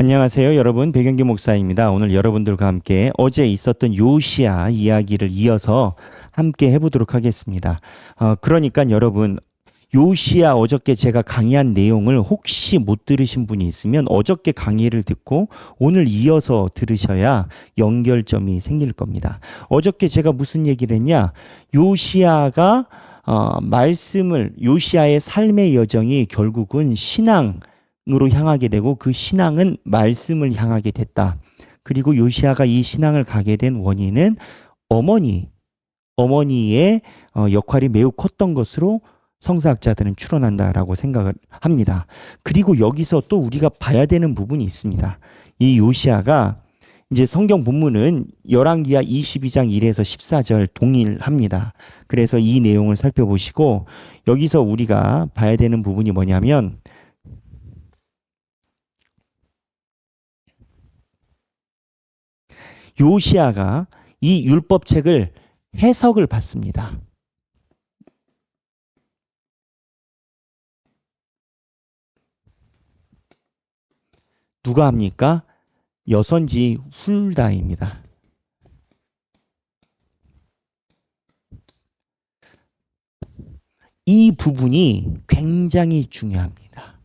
안녕하세요. 여러분. 배경기 목사입니다. 오늘 여러분들과 함께 어제 있었던 요시아 이야기를 이어서 함께 해보도록 하겠습니다. 어, 그러니까 여러분, 요시아 어저께 제가 강의한 내용을 혹시 못 들으신 분이 있으면 어저께 강의를 듣고 오늘 이어서 들으셔야 연결점이 생길 겁니다. 어저께 제가 무슨 얘기를 했냐? 요시아가 어, 말씀을 요시아의 삶의 여정이 결국은 신앙 으로 향하게 되고 그 신앙은 말씀을 향하게 됐다. 그리고 요시아가 이 신앙을 가게 된 원인은 어머니, 어머니의 어, 역할이 매우 컸던 것으로 성사학자들은 추론한다라고 생각을 합니다. 그리고 여기서 또 우리가 봐야 되는 부분이 있습니다. 이 요시아가 이제 성경 본문은 열왕기하 22장 1에서 14절 동일합니다. 그래서 이 내용을 살펴보시고 여기서 우리가 봐야 되는 부분이 뭐냐면 요시아가 이 율법책을 해석을 받습니다. 누가 합니까? 여선지 훌다입니다. 이 부분이 굉장히 중요합니다.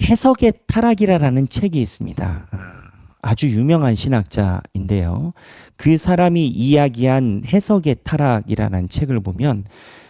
해석의 타락이라는 책이 있습니다. 아주 유명한 신학자인데요. 그 사람이 이야기한 해석의 타락이라는 책을 보면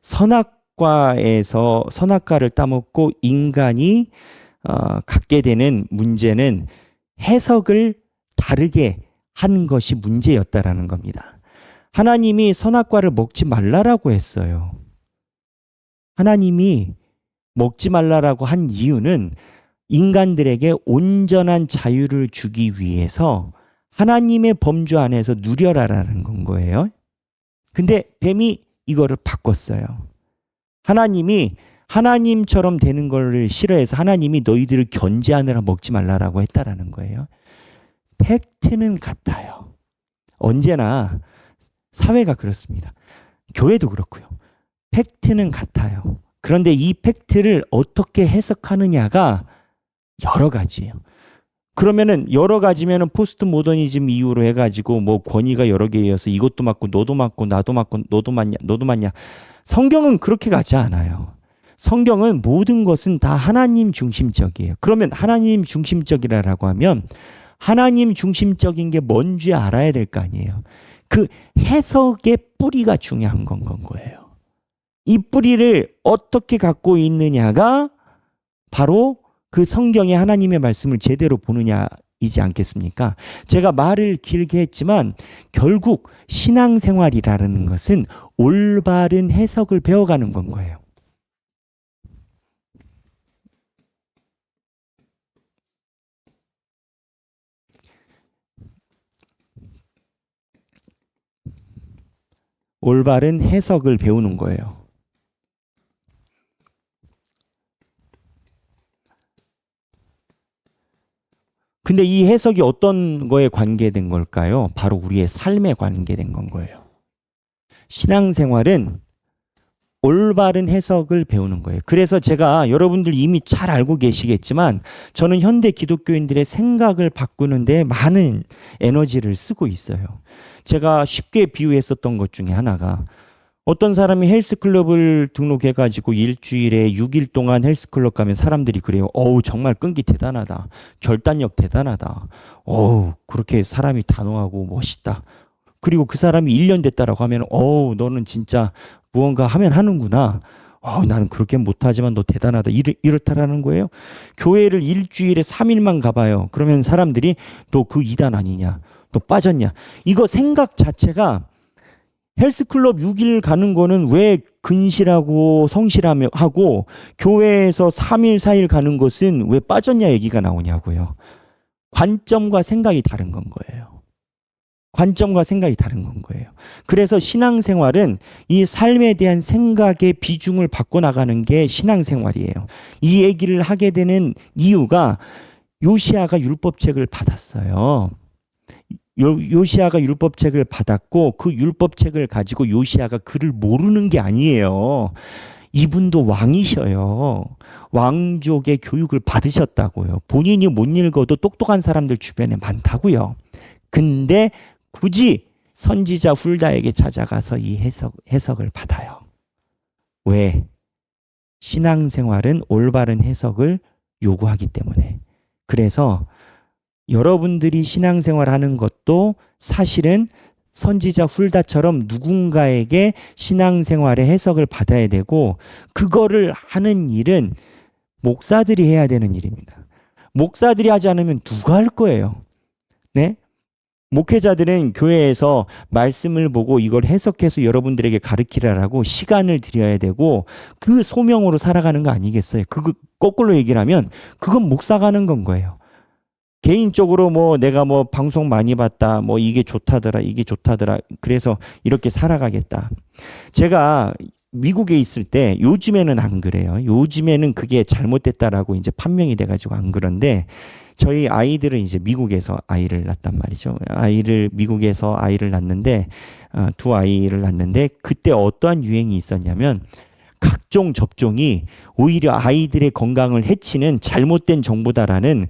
선악과에서 선악과를 따먹고 인간이 어, 갖게 되는 문제는 해석을 다르게 한 것이 문제였다라는 겁니다. 하나님이 선악과를 먹지 말라라고 했어요. 하나님이 먹지 말라라고 한 이유는 인간들에게 온전한 자유를 주기 위해서 하나님의 범주 안에서 누려라라는 건 거예요. 근데 뱀이 이거를 바꿨어요. 하나님이 하나님처럼 되는 것을 싫어해서 하나님이 너희들을 견제하느라 먹지 말라라고 했다라는 거예요. 팩트는 같아요. 언제나 사회가 그렇습니다. 교회도 그렇고요. 팩트는 같아요. 그런데 이 팩트를 어떻게 해석하느냐가 여러 가지예요. 그러면은 여러 가지면은 포스트 모더니즘 이후로 해가지고 뭐 권위가 여러 개여서 이것도 맞고 너도 맞고 나도 맞고 너도 맞냐 너도 맞냐 성경은 그렇게 가지 않아요. 성경은 모든 것은 다 하나님 중심적이에요. 그러면 하나님 중심적이라고 하면 하나님 중심적인 게 뭔지 알아야 될 거 아니에요. 그 해석의 뿌리가 중요한 건, 건 거예요. 이 뿌리를 어떻게 갖고 있느냐가 바로 그 성경에 하나님의 말씀을 제대로 보느냐 이지 않겠습니까? 제가 말을 길게 했지만 결국 신앙생활이라는 것은 올바른 해석을 배워가는 건 거예요. 올바른 해석을 배우는 거예요. 근데 이 해석이 어떤 거에 관계된 걸까요? 바로 우리의 삶에 관계된 건 거예요. 신앙생활은 올바른 해석을 배우는 거예요. 그래서 제가 여러분들 이미 잘 알고 계시겠지만 저는 현대 기독교인들의 생각을 바꾸는데 많은 에너지를 쓰고 있어요. 제가 쉽게 비유했었던 것 중에 하나가 어떤 사람이 헬스클럽을 등록해가지고 일주일에 6일 동안 헬스클럽 가면 사람들이 그래요. 어우, 정말 끈기 대단하다. 결단력 대단하다. 어우, 그렇게 사람이 단호하고 멋있다. 그리고 그 사람이 1년 됐다라고 하면, 어우, 너는 진짜 무언가 하면 하는구나. 어, 나는 그렇게 못하지만 너 대단하다. 이렇, 이렇다라는 거예요. 교회를 일주일에 3일만 가봐요. 그러면 사람들이 너 그 이단 아니냐. 너 빠졌냐. 이거 생각 자체가 헬스클럽 6일 가는 거는 왜 근실하고 성실하며 하고 교회에서 3일 4일 가는 것은 왜 빠졌냐 얘기가 나오냐고요. 관점과 생각이 다른 건 거예요. 관점과 생각이 다른 건 거예요. 그래서 신앙생활은 이 삶에 대한 생각의 비중을 바꿔나가는 게 신앙생활이에요. 이 얘기를 하게 되는 이유가 요시아가 율법책을 받았어요. 요시아가 율법책을 받았고 그 율법책을 가지고 요시아가 그를 모르는 게 아니에요. 이분도 왕이셔요. 왕족의 교육을 받으셨다고요. 본인이 못 읽어도 똑똑한 사람들 주변에 많다고요. 근데 굳이 선지자 훌다에게 찾아가서 이 해석, 해석을 받아요. 왜? 신앙생활은 올바른 해석을 요구하기 때문에. 그래서 여러분들이 신앙생활 하는 것도 사실은 선지자 훌다처럼 누군가에게 신앙생활의 해석을 받아야 되고 그거를 하는 일은 목사들이 해야 되는 일입니다. 목사들이 하지 않으면 누가 할 거예요? 네? 목회자들은 교회에서 말씀을 보고 이걸 해석해서 여러분들에게 가르치라라고 시간을 들여야 되고 그 소명으로 살아가는 거 아니겠어요? 그거 거꾸로 얘기를 하면 그건 목사가 하는 건 거예요. 개인적으로 뭐 내가 뭐 방송 많이 봤다 뭐 이게 좋다더라 이게 좋다더라 그래서 이렇게 살아가겠다. 제가 미국에 있을 때 요즘에는 안 그래요. 요즘에는 그게 잘못됐다라고 이제 판명이 돼가지고 안 그런데 저희 아이들은 이제 미국에서 아이를 낳단 말이죠. 아이를 미국에서 아이를 낳는데 어, 두 아이를 낳는데 그때 어떠한 유행이 있었냐면 각종 접종이 오히려 아이들의 건강을 해치는 잘못된 정보다라는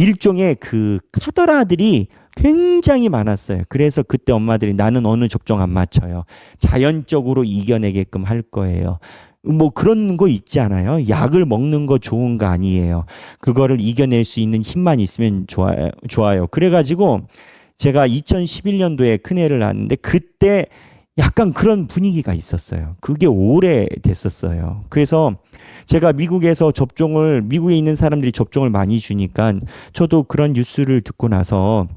일종의 그 카더라들이 굉장히 많았어요. 그래서 그때 엄마들이 나는 어느 접종 안 맞춰요. 자연적으로 이겨내게끔 할 거예요. 뭐 그런 거 있지 않아요? 약을 먹는 거 좋은 거 아니에요. 그거를 이겨낼 수 있는 힘만 있으면 좋아요. 좋아요. 그래가지고 제가 2011년도에 큰애를 낳았는데 그때 약간 그런 분위기가 있었어요. 그게 오래 됐었어요. 그래서 제가 미국에서 접종을 미국에 있는 사람들이 접종을 많이 주니까 저도 그런 뉴스를 듣고 나서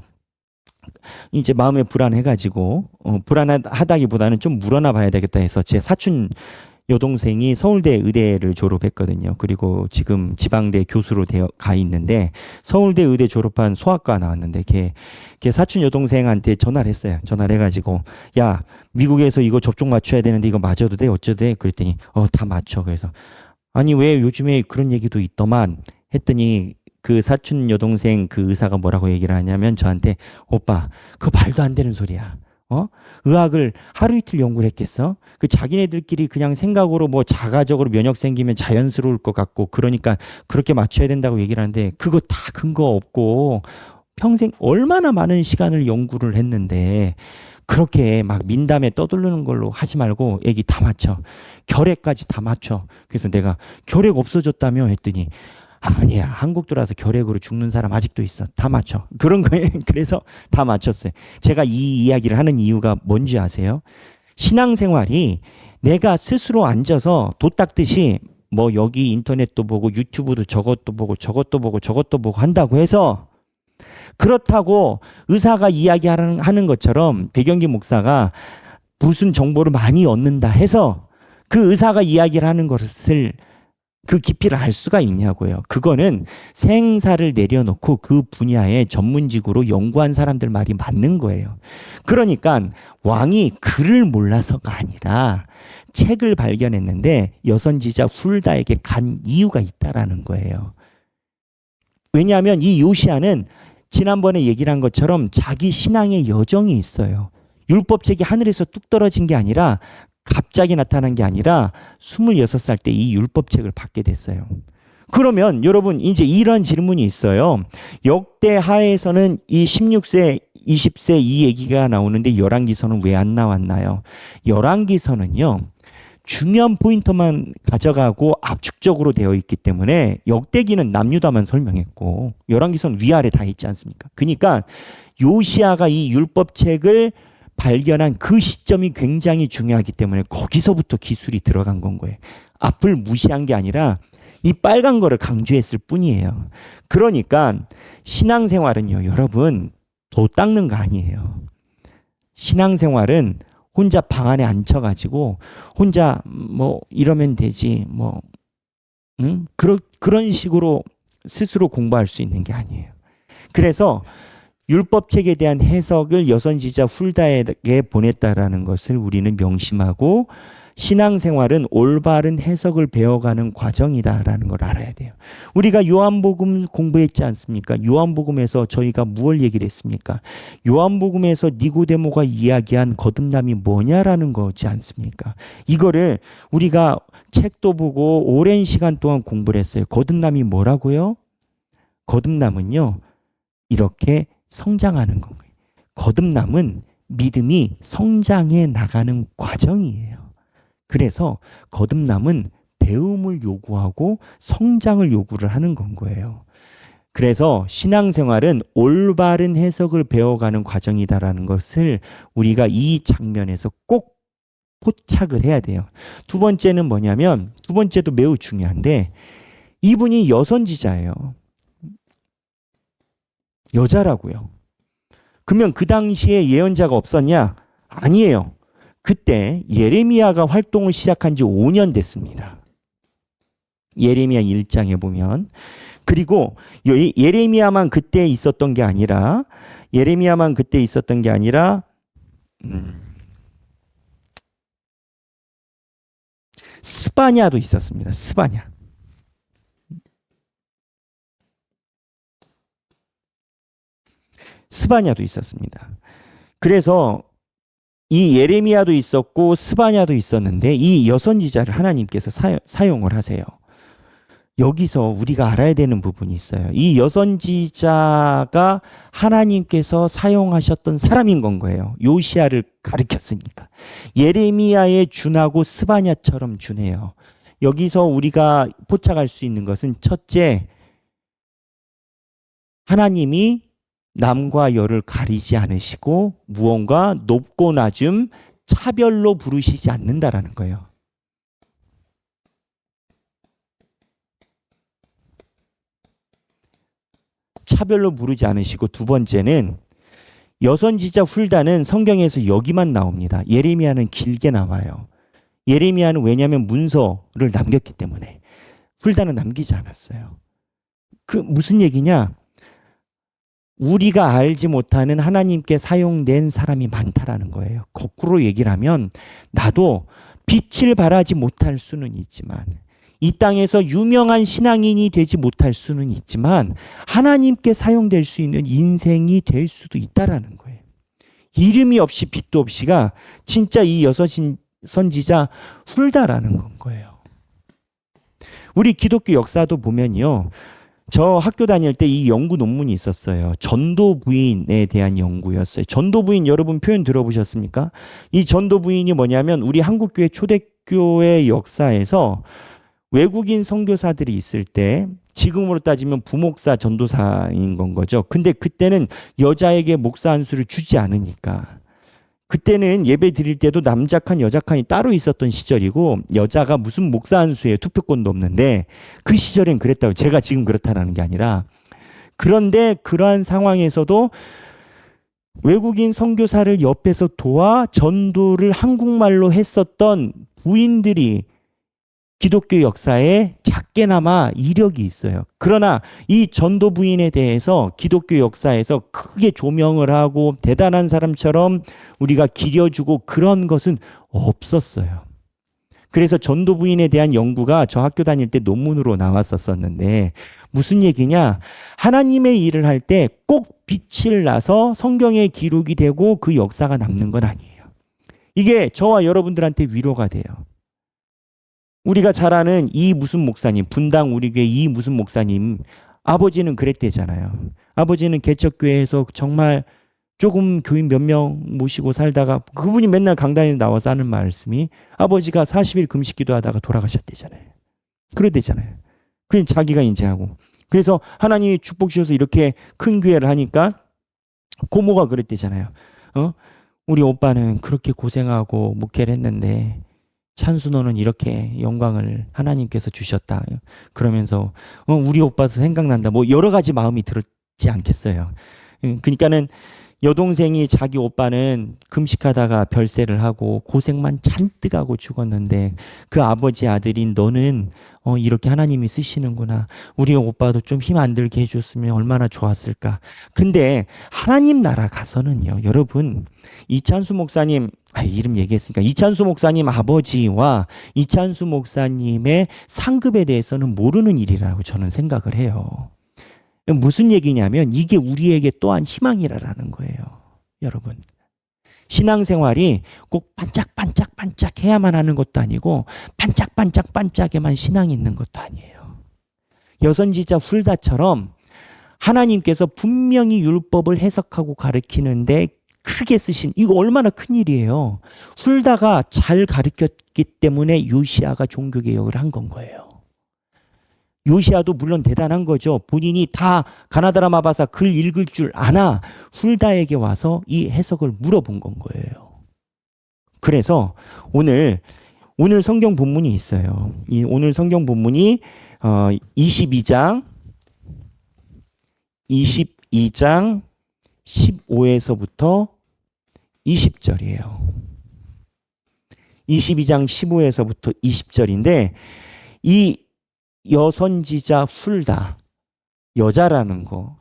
이제 마음에 불안해가지고 어, 불안하다기보다는 좀 물어나 봐야 되겠다 해서 제 사촌 여동생이 서울대 의대를 졸업했거든요. 그리고 지금 지방대 교수로 되어 가 있는데 서울대 의대 졸업한 소아과 나왔는데 걔, 걔 사촌 여동생한테 전화를 했어요. 전화를 해가지고 야 미국에서 이거 접종 맞춰야 되는데 이거 맞아도 돼 어쩌도 돼 그랬더니 어 다 맞춰 그래서 아니 왜 요즘에 그런 얘기도 있더만 했더니 그 사촌 여동생 그 의사가 뭐라고 얘기를 하냐면 저한테 오빠 그거 말도 안 되는 소리야. 어? 의학을 하루 이틀 연구를 했겠어? 그 자기네들끼리 그냥 생각으로 뭐 자가적으로 면역 생기면 자연스러울 것 같고 그러니까 그렇게 맞춰야 된다고 얘기를 하는데 그거 다 근거 없고 평생 얼마나 많은 시간을 연구를 했는데 그렇게 막 민담에 떠들르는 걸로 하지 말고 애기 다 맞춰. 결핵까지 다 맞춰. 그래서 내가 결핵 없어졌다며 했더니 아니야. 한국 들어와서 결핵으로 죽는 사람 아직도 있어. 다 맞춰. 그런 거에 그래서 다 맞췄어요. 제가 이 이야기를 하는 이유가 뭔지 아세요? 신앙생활이 내가 스스로 앉아서 도 닦듯이 뭐 여기 인터넷도 보고 유튜브도 저것도 보고 저것도 보고 저것도 보고 한다고 해서 그렇다고 의사가 이야기하는 하는 것처럼 배경기 목사가 무슨 정보를 많이 얻는다 해서 그 의사가 이야기를 하는 것을 그 깊이를 알 수가 있냐고요. 그거는 생사를 내려놓고 그 분야의 전문직으로 연구한 사람들 말이 맞는 거예요. 그러니까 왕이 글을 몰라서가 아니라 책을 발견했는데 여선지자 훌다에게 간 이유가 있다라는 거예요. 왜냐하면 이 요시아는 지난번에 얘기를 한 것처럼 자기 신앙의 여정이 있어요. 율법책이 하늘에서 뚝 떨어진 게 아니라 갑자기 나타난 게 아니라 26살 때 이 율법책을 받게 됐어요. 그러면 여러분 이제 이런 질문이 있어요. 역대 하에서는 이 16세 20세 이 얘기가 나오는데 열왕기서는 왜 안 나왔나요? 열왕기서는요. 중요한 포인트만 가져가고 압축적으로 되어 있기 때문에 역대기는 남유다만 설명했고 열왕기서는 위아래 다 있지 않습니까? 그러니까 요시아가 이 율법책을 발견한 그 시점이 굉장히 중요하기 때문에 거기서부터 기술이 들어간 건 거예요. 앞을 무시한 게 아니라 이 빨간 거를 강조했을 뿐이에요. 그러니까 신앙생활은요, 여러분, 도 닦는 거 아니에요. 신앙생활은 혼자 방 안에 앉혀가지고 혼자 뭐 이러면 되지 뭐 응? 그런 그런 식으로 스스로 공부할 수 있는 게 아니에요. 그래서 율법책에 대한 해석을 여선지자 훌다에게 보냈다라는 것을 우리는 명심하고 신앙생활은 올바른 해석을 배워가는 과정이다라는 걸 알아야 돼요. 우리가 요한복음 공부했지 않습니까? 요한복음에서 저희가 무엇 얘기를 했습니까? 요한복음에서 니고데모가 이야기한 거듭남이 뭐냐라는 거지 않습니까? 이거를 우리가 책도 보고 오랜 시간 동안 공부를 했어요. 거듭남이 뭐라고요? 거듭남은요. 이렇게 성장하는 거예요. 거듭남은 믿음이 성장해 나가는 과정이에요. 그래서 거듭남은 배움을 요구하고 성장을 요구를 하는 건 거예요. 그래서 신앙생활은 올바른 해석을 배워가는 과정이다라는 것을 우리가 이 장면에서 꼭 포착을 해야 돼요. 두 번째는 뭐냐면 두 번째도 매우 중요한데 이분이 여선지자예요. 여자라고요. 그러면 그 당시에 예언자가 없었냐? 아니에요. 그때 예레미야가 활동을 시작한 지 5년 됐습니다. 예레미야 1장에 보면 그리고 예- 예레미야만 그때 있었던 게 아니라 예레미야만 그때 있었던 게 아니라 음, 스바냐도 있었습니다. 스바냐. 스바냐도 있었습니다. 그래서 이 예레미야도 있었고 스바냐도 있었는데 이 여선지자를 하나님께서 사용, 사용을 하세요. 여기서 우리가 알아야 되는 부분이 있어요. 이 여선지자가 하나님께서 사용하셨던 사람인 건 거예요. 요시아를 가르쳤으니까. 예레미야에 준하고 스바냐처럼 준해요. 여기서 우리가 포착할 수 있는 것은 첫째, 하나님이 남과 여를 가리지 않으시고 무언가 높고 낮음 차별로 부르시지 않는다라는 거예요. 차별로 부르지 않으시고 두 번째는 여선지자 훌다는 성경에서 여기만 나옵니다. 예레미야는 길게 나와요. 예레미야는 왜냐하면 문서를 남겼기 때문에 훌다는 남기지 않았어요. 그 무슨 얘기냐? 우리가 알지 못하는 하나님께 사용된 사람이 많다라는 거예요. 거꾸로 얘기를 하면 나도 빛을 발하지 못할 수는 있지만 이 땅에서 유명한 신앙인이 되지 못할 수는 있지만 하나님께 사용될 수 있는 인생이 될 수도 있다라는 거예요. 이름이 없이 빛도 없이가 진짜 이 여섯 선지자 훌다라는 건 거예요. 우리 기독교 역사도 보면요. 저 학교 다닐 때 이 연구 논문이 있었어요. 전도 부인에 대한 연구였어요. 전도 부인 여러분 표현 들어보셨습니까? 이 전도 부인이 뭐냐면 우리 한국교회 초대교회 역사에서 외국인 선교사들이 있을 때 지금으로 따지면 부목사 전도사인 건 거죠. 근데 그때는 여자에게 목사 한 수를 주지 않으니까 그때는 예배 드릴 때도 남자 칸 여자 칸이 따로 있었던 시절이고 여자가 무슨 목사 한 수에 투표권도 없는데 그 시절엔 그랬다고 제가 지금 그렇다라는 게 아니라. 그런데 그러한 상황에서도 외국인 선교사를 옆에서 도와 전도를 한국말로 했었던 부인들이 기독교 역사에 작게나마 이력이 있어요. 그러나 이 전도 부인에 대해서 기독교 역사에서 크게 조명을 하고 대단한 사람처럼 우리가 기려주고 그런 것은 없었어요. 그래서 전도 부인에 대한 연구가 저 학교 다닐 때 논문으로 나왔었었는데 무슨 얘기냐? 하나님의 일을 할 때 꼭 빛을 나서 성경에 기록이 되고 그 역사가 남는 건 아니에요. 이게 저와 여러분들한테 위로가 돼요. 우리가 잘 아는 이 무슨 목사님, 분당 우리 교회 이 무슨 목사님, 아버지는 그랬대잖아요. 아버지는 개척교회에서 정말 조금 교인 몇 명 모시고 살다가 그분이 맨날 강단에 나와서 하는 말씀이 아버지가 40일 금식 기도하다가 돌아가셨대잖아요. 그러대잖아요. 그냥 자기가 인지하고. 그래서 하나님이 축복 주셔서 이렇게 큰 교회를 하니까 고모가 그랬대잖아요. 어? 우리 오빠는 그렇게 고생하고 목회를 했는데 찬수노는 이렇게 영광을 하나님께서 주셨다. 그러면서 어, 우리 오빠도 생각난다. 뭐 여러 가지 마음이 들었지 않겠어요. 음, 그러니까는 여동생이 자기 오빠는 금식하다가 별세를 하고 고생만 잔뜩 하고 죽었는데 그 아버지 아들인 너는 어, 이렇게 하나님이 쓰시는구나. 우리 오빠도 좀 힘 안 들게 해줬으면 얼마나 좋았을까. 근데 하나님 나라 가서는요, 여러분, 이찬수 목사님 아, 이름 얘기했으니까 이찬수 목사님 아버지와 이찬수 목사님의 상급에 대해서는 모르는 일이라고 저는 생각을 해요. 무슨 얘기냐면 이게 우리에게 또한 희망이라는 거예요. 여러분. 신앙생활이 꼭 반짝반짝반짝 해야만 하는 것도 아니고 반짝반짝반짝에만 신앙이 있는 것도 아니에요. 여선지자 훌다처럼 하나님께서 분명히 율법을 해석하고 가르치는데 크게 쓰신 이거 얼마나 큰 일이에요. 훌다가 잘 가르쳤기 때문에 요시아가 종교 개혁을 한 건 거예요. 요시아도 물론 대단한 거죠. 본인이 다 가나다라 마바사 글 읽을 줄 아나 훌다에게 와서 이 해석을 물어본 건 거예요. 그래서 오늘 오늘 성경 본문이 있어요. 이 오늘 성경 본문이 어 22장 22장 15에서부터 20절이에요. 22장 15에서부터 20절인데 이 여선지자 훌다 여자라는 거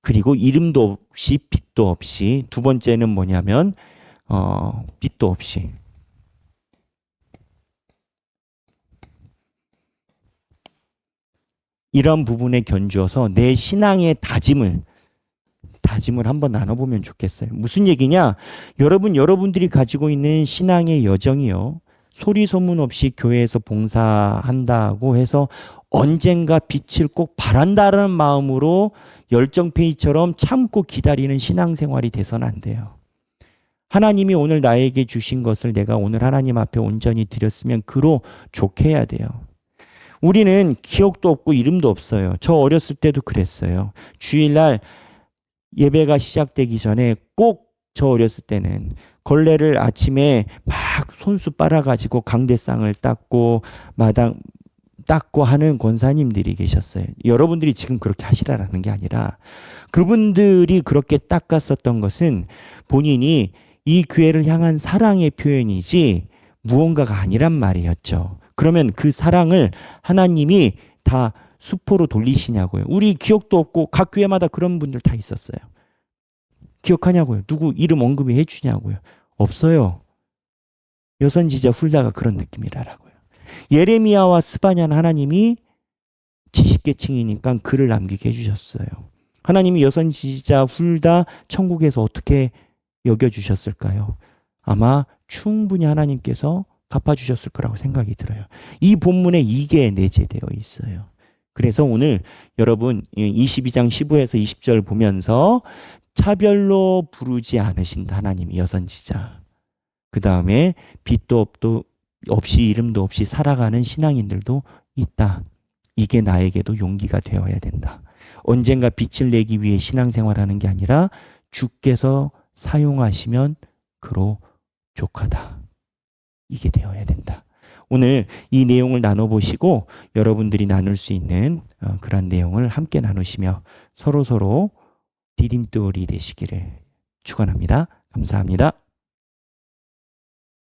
그리고 이름도 없이 빛도 없이 두 번째는 뭐냐면 어 빛도 없이 이런 부분에 견주어서 내 신앙의 다짐을 다짐을 한번 나눠보면 좋겠어요. 무슨 얘기냐? 여러분 여러분들이 가지고 있는 신앙의 여정이요. 소리 소문 없이 교회에서 봉사한다고 해서 언젠가 빛을 꼭 바란다는 마음으로 열정페이처럼 참고 기다리는 신앙생활이 돼서는 안 돼요. 하나님이 오늘 나에게 주신 것을 내가 오늘 하나님 앞에 온전히 드렸으면 그로 좋게 해야 돼요. 우리는 기억도 없고 이름도 없어요. 저 어렸을 때도 그랬어요. 주일날 예배가 시작되기 전에 꼭 저 어렸을 때는 걸레를 아침에 막 손수 빨아가지고 강대상을 닦고 마당 닦고 하는 권사님들이 계셨어요. 여러분들이 지금 그렇게 하시라라는 게 아니라 그분들이 그렇게 닦았었던 것은 본인이 이 교회를 향한 사랑의 표현이지 무언가가 아니란 말이었죠. 그러면 그 사랑을 하나님이 다 수포로 돌리시냐고요. 우리 기억도 없고 각 교회마다 그런 분들 다 있었어요. 기억하냐고요. 누구 이름 언급이 해주냐고요. 없어요. 여선지자 훌다가 그런 느낌이라라고요. 예레미야와 스바냐는 하나님이 지식계층이니까 글을 남기게 해주셨어요. 하나님이 여선지자 훌다 천국에서 어떻게 여겨주셨을까요? 아마 충분히 하나님께서 갚아주셨을 거라고 생각이 들어요. 이 본문에 이게 내재되어 있어요. 그래서 오늘 여러분 22장 15에서 20절 보면서 차별로 부르지 않으신다 하나님이 여선지자. 그 다음에 빛도 없도 없이 이름도 없이 살아가는 신앙인들도 있다. 이게 나에게도 용기가 되어야 된다. 언젠가 빛을 내기 위해 신앙생활하는 게 아니라 주께서 사용하시면 그로 족하다. 이게 되어야 된다. 오늘 이 내용을 나눠보시고 여러분들이 나눌 수 있는 어, 그런 내용을 함께 나누시며 서로 서로 디딤돌이 되시기를 축원합니다. 감사합니다.